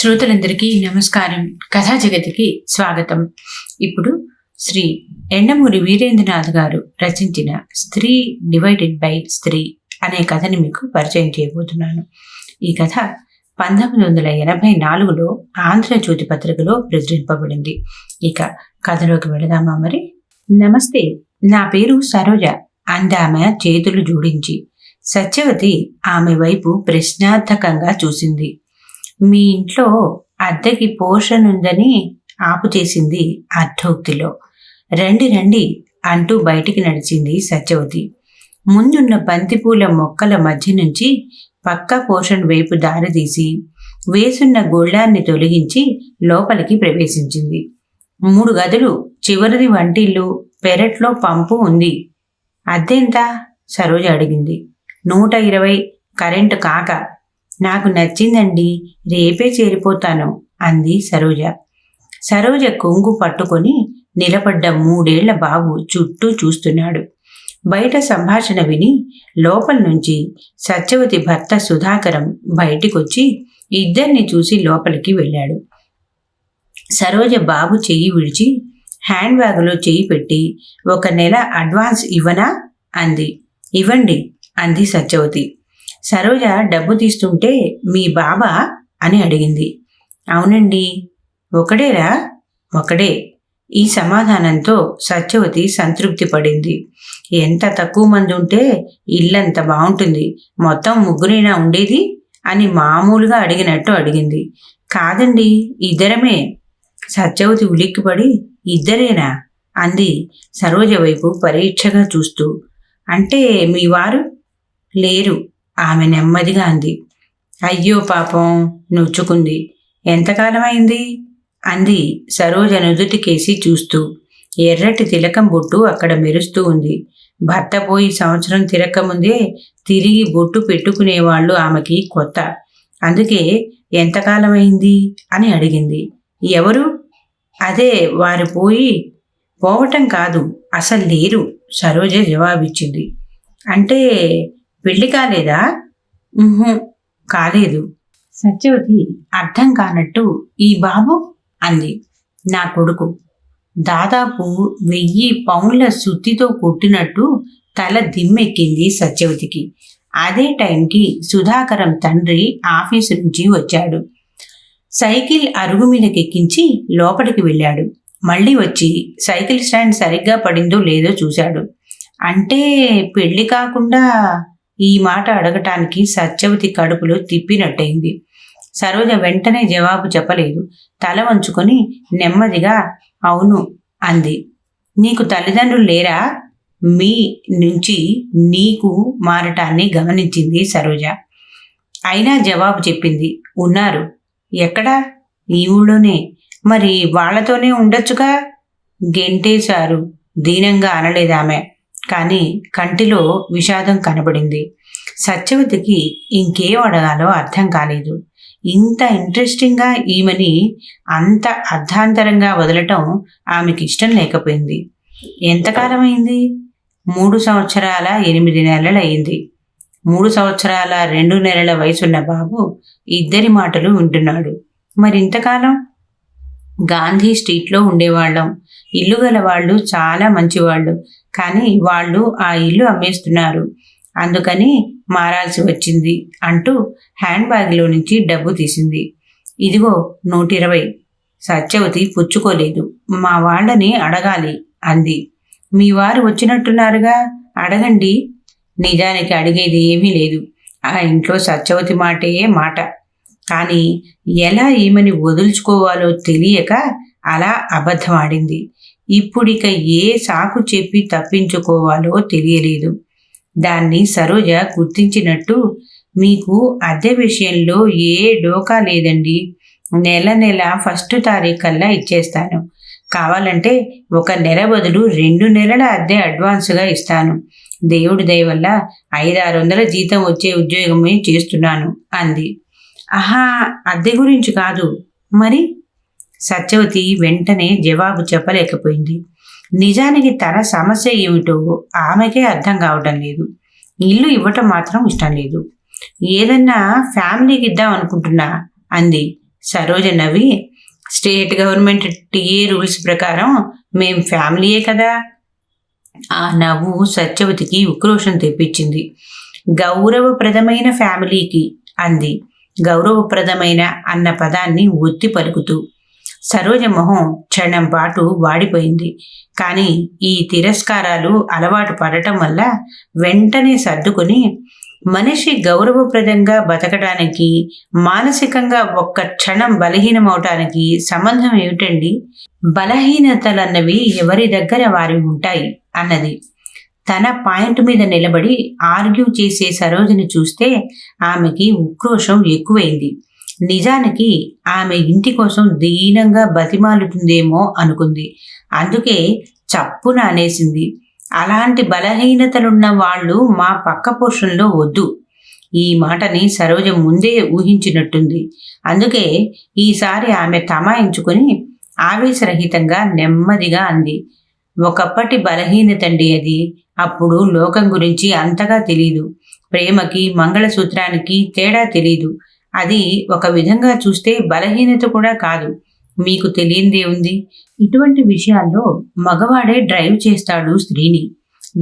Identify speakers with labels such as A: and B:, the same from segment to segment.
A: శ్రోతలందరికీ నమస్కారం. కథా జగతికి స్వాగతం. ఇప్పుడు శ్రీ ఎండమూరి వీరేంద్రనాథ్ గారు రచించిన స్త్రీ డివైడెడ్ బై స్త్రీ అనే కథని మీకు పరిచయం చేయబోతున్నాను. ఈ కథ పంతొమ్మిది వందల ఎనభై నాలుగులో ఆంధ్రజ్యోతి పత్రికలో ప్రచురింపబడింది. ఇక కథలోకి వెళదామా మరి? నమస్తే నా పేరు సరోజ. అందామె చేతులు జోడించి సత్యవతి ఆమె వైపు ప్రశ్నార్థకంగా చూసింది. మీ ఇంట్లో అద్దెకి పోర్షన్ ఉందని ఆపు చేసింది అర్థోక్తిలో రండి రండి అంటూ బయటికి నడిచింది సత్యవతి. ముందున్న బంతిపూల మొక్కల మధ్య నుంచి పక్క పోర్షన్ వైపు దారి తీసి వేసున్న గొళ్ళాన్ని తొలగించి లోపలికి ప్రవేశించింది. మూడు గదులు చివరిది వంటిల్లు పెరట్లో పంపు ఉంది. అద్దెంత సరోజ అడిగింది. నూట ఇరవై కరెంటు కాక నాకు నచ్చిందండి రేపే చేరిపోతాను అంది సరోజ. సరోజ కొంగు పట్టుకొని నిలబడ్డ మూడేళ్ళ బాబు చుట్టూ చూస్తున్నాడు. బయట సంభాషణ విని లోపల నుంచి సత్యవతి భర్త సుధాకరం బయటికొచ్చి ఇద్దరిని చూసి లోపలికి వెళ్ళాడు. సరోజ బాబు చెయ్యి విడిచి హ్యాండ్ బ్యాగులో చెయ్యి పెట్టి ఒక నెల అడ్వాన్స్ ఇవ్వనా? అంది. ఇవ్వండి అంది సత్యవతి. సరోజ డబ్బు తీస్తుంటే మీ బాబా అని అడిగింది. అవునండి ఒకడేరా? ఒకడే. ఈ సమాధానంతో సత్యవతి సంతృప్తి పడింది. ఎంత తక్కువ మంది ఉంటే ఇల్లంత బాగుంటుంది. మొత్తం ముగ్గురైనా ఉండేది? అని మామూలుగా అడిగినట్టు అడిగింది. కాదండి ఇద్దరమే. సత్యవతి ఉలిక్కిపడి ఇద్దరేనా? అంది సరోజ వైపు పరీక్షగా చూస్తూ. అంటే మీ వారు? లేరు. ఆమె నెమ్మదిగా అంది. అయ్యో పాపం నొచ్చుకుంది. ఎంతకాలమైంది? అంది సరోజ నుదుటికేసి చూస్తూ. ఎర్రటి తిలకం బొట్టు అక్కడ మెరుస్తూ ఉంది. భర్త పోయి సంవత్సరం తిరక్కముందే తిరిగి బొట్టు పెట్టుకునేవాళ్ళు ఆమెకి కొత్త. అందుకే ఎంతకాలం అయింది అని అడిగింది. ఎవరు? అదే వారు పోయి పోవటం కాదు అసలు లేరు సరోజ జవాబిచ్చింది. అంటే పెళ్ళి కాలేదా? కాలేదు. సత్యవతి అర్థం కానట్టు ఈ బాబు అంది. నా కొడుకు. దాదాపు వెయ్యి పౌండ్ల సుత్తితో కొట్టినట్టు తల దిమ్మెక్కింది సత్యవతికి. అదే టైంకి సుధాకరం తండ్రి ఆఫీసు నుంచి వచ్చాడు. సైకిల్ అరుగు మీదకెక్కించి లోపలికి వెళ్ళాడు. మళ్ళీ వచ్చి సైకిల్ స్టాండ్ సరిగ్గా పడిందో లేదో చూశాడు. అంటే పెళ్ళి కాకుండా ఈ మాట అడగటానికి సత్యవతి కడుపులో తిప్పినట్టయింది. సరోజ వెంటనే జవాబు చెప్పలేదు. తల వంచుకొని నెమ్మదిగా అవును అంది. నీకు తల్లిదండ్రులు లేరా? మీ నుంచి నీకు మారటాన్ని గమనించింది సరోజ. అయినా జవాబు చెప్పింది. ఉన్నారు. ఎక్కడా? ఈ ఊళ్ళోనే. మరి వాళ్ళతోనే ఉండొచ్చుగా? గెంటేశారు దీనంగా అనలేదామె. కానీ కంటిలో విషాదం కనబడింది. సత్యవతికి ఇంకేం అడగాలో అర్థం కాలేదు. ఇంత ఇంట్రెస్టింగ్గా ఈమెని అంత అర్ధాంతరంగా వదలటం ఆమెకి ఇష్టం లేకపోయింది. ఎంతకాలం అయింది మూడు సంవత్సరాల ఎనిమిది నెలలు అయింది మూడు సంవత్సరాల రెండు నెలల వయసున్న బాబు ఇద్దరి మాటలు వింటున్నాడు. మరి ఇంతకాలం గాంధీ స్ట్రీట్లో ఉండేవాళ్ళం. ఇల్లు గల వాళ్ళు చాలా మంచివాళ్ళు. కానీ వాళ్ళు ఆ ఇల్లు అమ్మేస్తున్నారు. అందుకని మారాల్సి వచ్చింది అంటూ హ్యాండ్ బ్యాగ్లో నుంచి డబ్బు తీసింది. ఇదిగో నూట ఇరవై సత్యవతి పుచ్చుకోలేదు. మా వాళ్ళని అడగాలి అంది. మీ వారు వచ్చినట్టున్నారుగా? అడగండి. నిజానికి అడిగేది ఏమీ లేదు. ఆ ఇంట్లో సత్యవతి మాటే మాట. కానీ ఎలా ఈమెని వదులుచుకోవాలో తెలియక అలా అబద్ధమాడింది ఇప్పుడిక ఏ సాకు చెప్పి తప్పించుకోవాలో తెలియలేదు. దాన్ని సరోజ గుర్తించినట్టు మీకు అద్దె విషయంలో ఏ డోకా లేదండి. నెల నెల ఫస్ట్ తారీఖల్లా ఇచ్చేస్తాను. కావాలంటే ఒక నెల బదులు రెండు నెలల అద్దె అడ్వాన్స్గా ఇస్తాను. దేవుడి దయ వల్ల ఐదారు వందల జీతం వచ్చే ఉద్యోగమే చేస్తున్నాను అంది. ఆహా అద్దె గురించి కాదు. మరి? సత్యవతి వెంటనే జవాబు చెప్పలేకపోయింది. నిజానికి తన సమస్య ఏమిటో ఆమెకే అర్థం కావటం లేదు. ఇల్లు ఇవ్వటం మాత్రం ఇష్టం లేదు. ఏదన్నా ఫ్యామిలీకి ఇద్దాం అనుకుంటున్నా అంది. సరోజ నవ్వి స్టేట్ గవర్నమెంట్ టీఏ రూల్స్ ప్రకారం మేం ఫ్యామిలీయే కదా? ఆ నవ్వు సత్యవతికి ఉక్రోషం తెప్పించింది. గౌరవప్రదమైన ఫ్యామిలీకి అంది. గౌరవప్రదమైన అన్న పదాన్ని ఒత్తి పలుకుతూ సరోజ మొహం క్షణం పాటు వాడిపోయింది. కానీ ఈ తిరస్కారాలు అలవాటు పడటం వల్ల వెంటనే సర్దుకుని మనిషి గౌరవప్రదంగా బతకడానికి మానసికంగా ఒక్క క్షణం బలహీనమవటానికి సంబంధం ఏమిటండి? బలహీనతలన్నవి ఎవరి దగ్గర వారి ఉంటాయి అన్నది. తన పాయింట్ మీద నిలబడి ఆర్గ్యూ చేసే సరోజని చూస్తే ఆమెకి ఉక్రోషం ఎక్కువైంది. నిజానికి ఆమె ఇంటి కోసం దీనంగా బతిమాలుతుందేమో అనుకుంది. అందుకే చప్పున అనేసింది. అలాంటి బలహీనతలున్న వాళ్ళు మా పక్క పోర్షన్లో వద్దు. ఈ మాటని సరోజ ముందే ఊహించినట్టుంది. అందుకే ఈసారి ఆమె తమాయించుకొని ఆవేశరహితంగా నెమ్మదిగా అంది. ఒకప్పటి బలహీనతండి అది. అప్పుడు లోకం గురించి అంతగా తెలీదు. ప్రేమకి మంగళసూత్రానికి తేడా తెలీదు. అది ఒక విధంగా చూస్తే బలహీనత కూడా కాదు. మీకు తెలియందే ఉంది. ఇటువంటి విషయాల్లో మగవాడే డ్రైవ్ చేస్తాడు స్త్రీని.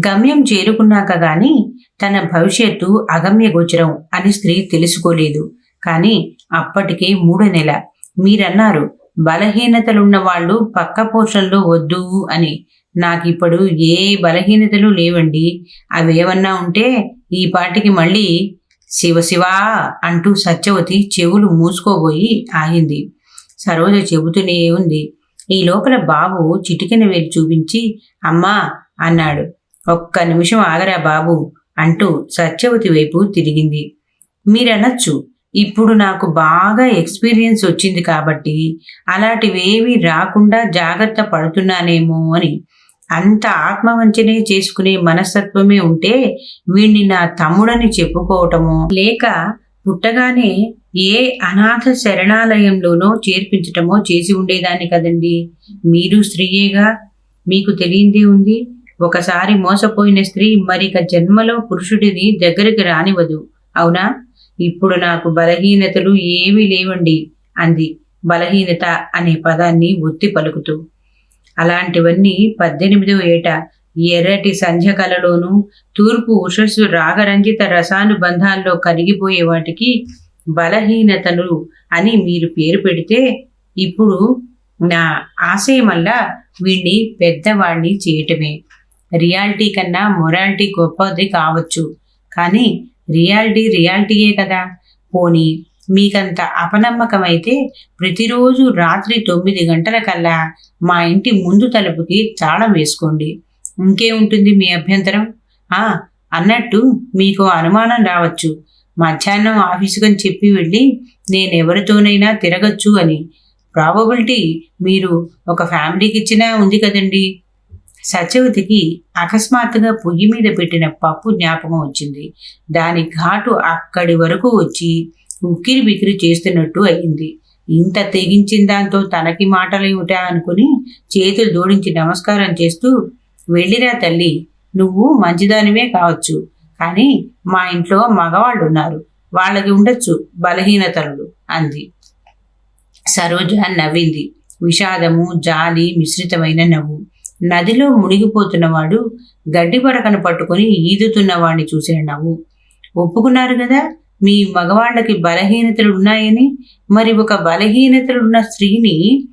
A: గమ్యం చేరుకున్నాక గాని తన భవిష్యత్తు అగమ్య గోచరం అని స్త్రీ తెలుసుకోలేదు. కానీ అప్పటికే మూడో నెల. మీరన్నారు బలహీనతలున్న వాళ్ళు పక్క పోర్షన్లో వద్దు అని. నాకిప్పుడు ఏ బలహీనతలు లేవండి. అవేమన్నా ఉంటే ఈ పాటికి మళ్ళీ శివశివా అంటూ సత్యవతి చెవులు మూసుకోబోయి ఆగింది. సరోజ చెబుతూనే ఉంది. ఈ లోపల బాబు చిటికెన వేలు చూపించి అమ్మా అన్నాడు. ఒక్క నిమిషం ఆగరా బాబు అంటూ సత్యవతి వైపు తిరిగింది. మీరనొచ్చు. ఇప్పుడు నాకు బాగా ఎక్స్పీరియన్స్ వచ్చింది కాబట్టి అలాంటివేవి రాకుండా జాగ్రత్త పడుతున్నానేమో అని అంత ఆత్మవంచనే చేసుకునే మనస్తత్వమే ఉంటే వీణ్ణి నా తమ్ముడని చెప్పుకోవటమో? లేక పుట్టగానే ఏ అనాథ శరణాలయంలోనో చేర్పించటమో చేసి ఉండేదాన్ని కదండి. మీరు స్త్రీయేగా? మీకు తెలియందే ఉంది? ఒకసారి మోసపోయిన స్త్రీ మరిక జన్మలో పురుషుడిని దగ్గరికి రానివ్వదు. అవునా? ఇప్పుడు నాకు బలహీనతలు ఏమీ లేవండి అంది బలహీనత అనే పదాన్ని ఒత్తి పలుకుతూ. అలాంటివన్నీ పద్దెనిమిదవ ఏట ఎర్రటి సంధ్య కలలోనూ తూర్పు ఉషస్సు రాగరంజిత రసానుబంధాల్లో కరిగిపోయే వాటికి బలహీనతలు అని మీరు పేరు పెడితే ఇప్పుడు నా ఆశయమల్లా వీణ్ణి పెద్దవాణ్ణి చేయటమే. రియాలిటీ కన్నా మొరాలిటీ గొప్పది కావచ్చు. కానీ రియాలిటీ రియాలిటీయే కదా. పోనీ మీకంత అపనమ్మకమైతే ప్రతిరోజు రాత్రి తొమ్మిది గంటల కల్లా మా ఇంటి ముందు తలుపుకి తాళం వేసుకోండి. ఇంకేముంటుంది మీ అభ్యంతరం? ఆ అన్నట్టు మీకు అనుమానం రావచ్చు. మధ్యాహ్నం ఆఫీసుకని చెప్పి వెళ్ళి నేనెవరితోనైనా తిరగచ్చు అని. ప్రాబబిలిటీ మీరు ఒక ఫ్యామిలీకి ఇచ్చినా ఉంది కదండి. సత్యవతికి అకస్మాత్తుగా పొయ్యి మీద పెట్టిన పప్పు జ్ఞాపకం వచ్చింది. దాని ఘాటు అక్కడి వరకు వచ్చి ఉక్కిరి బిక్కిరి చేస్తున్నట్టు అయింది. ఇంత తెగించిన దాంతో తనకి మాటలేమిటా అనుకుని చేతులు జోడించి నమస్కారం చేస్తూ వెళ్ళిరా తల్లి నువ్వు మంచిదానివే కావచ్చు. కానీ మా ఇంట్లో మగవాళ్ళు ఉన్నారు వాళ్ళకి ఉండొచ్చు బలహీనతలు అంది. సరోజ నవ్వింది. విషాదము జాలి మిశ్రితమైన నవ్వు. నదిలో మునిగిపోతున్నవాడు గడ్డి పడకను పట్టుకుని ఈదుతున్నవాడిని చూసిన నవ్వు. ఒప్పుకున్నారు కదా? మీ మగవాళ్ళకి బలహీనతలు ఉన్నాయని మరి ఒక బలహీనతలున్న స్త్రీని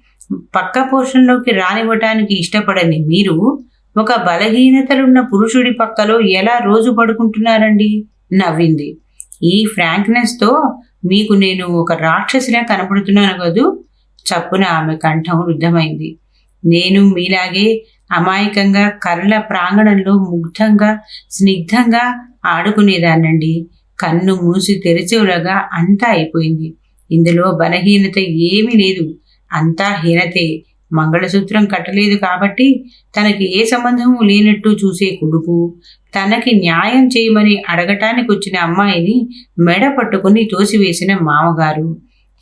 A: పక్క పోషణలోకి రానివ్వటానికి ఇష్టపడని మీరు ఒక బలహీనతలున్న పురుషుడి పక్కలో ఎలా రోజు పడుకుంటున్నారండి? నవ్వింది. ఈ ఫ్రాంక్నెస్తో మీకు నేను ఒక రాక్షసిలా కనపడుతున్నాను కదూ? చప్పున ఆమె కంఠం రుద్ధమైంది. నేను మీలాగే అమాయకంగా కర్ల ప్రాంగణంలో ముగ్ధంగా స్నిగ్ధంగా ఆడుకునేదాన్నండి. కన్ను మూసి తెరిచేలాగా అంతా అయిపోయింది. ఇందులో బలహీనత ఏమీ లేదు. అంతా హీనతే. మంగళసూత్రం కట్టలేదు కాబట్టి తనకి ఏ సంబంధము లేనట్టు చూసే కొడుకు తనకి న్యాయం చేయమని అడగటానికి వచ్చిన అమ్మాయిని మెడ పట్టుకుని తోసివేసిన మామగారు.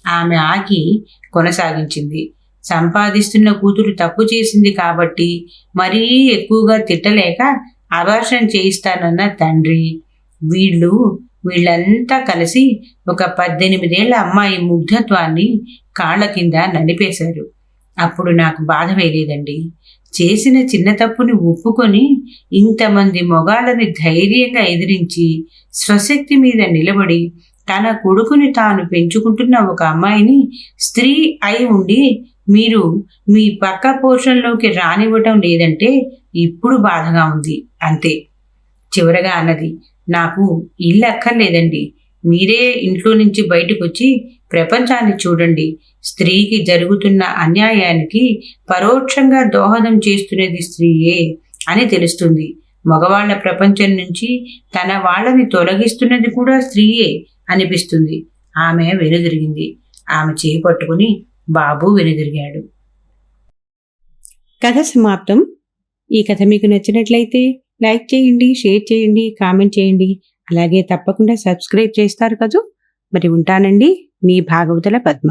A: ఆమె ఆగి కొనసాగించింది. సంపాదిస్తున్న కూతురు తప్పు చేసింది కాబట్టి మరీ ఎక్కువగా తిట్టలేక అభాషణ చేయిస్తానన్న తండ్రి. వీళ్ళు వీళ్ళంతా కలిసి ఒక పద్దెనిమిదేళ్ళ అమ్మాయి ముగ్ధత్వాన్ని కాళ్ళ కింద నలిపేశారు. అప్పుడు నాకు బాధ వేయలేదండి చేసిన చిన్న తప్పుని ఒప్పుకొని ఇంతమంది మొగాళ్ళని ధైర్యంగా ఎదిరించి స్వశక్తి మీద నిలబడి తన కొడుకుని తాను పెంచుకుంటున్న ఒక అమ్మాయిని స్త్రీ అయి ఉండి మీరు మీ పక్క పోర్షన్లోకి రానివ్వటం లేదంటే ఇప్పుడు బాధగా ఉంది. అంతే. చివరగా అన్నది నాకు ఇల్లు అక్కర్లేదండి. మీరే ఇంట్లో నుంచి బయటకు వచ్చి ప్రపంచాన్ని చూడండి. స్త్రీకి జరుగుతున్న అన్యాయానికి పరోక్షంగా దోహదం చేస్తున్నది స్త్రీయే అని తెలుస్తుంది. మగవాళ్ళ ప్రపంచం నుంచి తన వాళ్ళని తొలగిస్తున్నది కూడా స్త్రీయే అనిపిస్తుంది. ఆమె వెనుదిరిగింది. ఆమె చేయి పట్టుకుని బాబు వెనుదిరిగాడు.
B: కథ సమాప్తం. ఈ కథ మీకు నచ్చినట్లయితే లైక్ చేయండి షేర్ చేయండి కామెంట్ చేయండి. అలాగే తప్పకుండా సబ్స్క్రైబ్ చేస్తారు కదూ. మరి ఉంటానండి. మీ భాగవతుల పద్మ.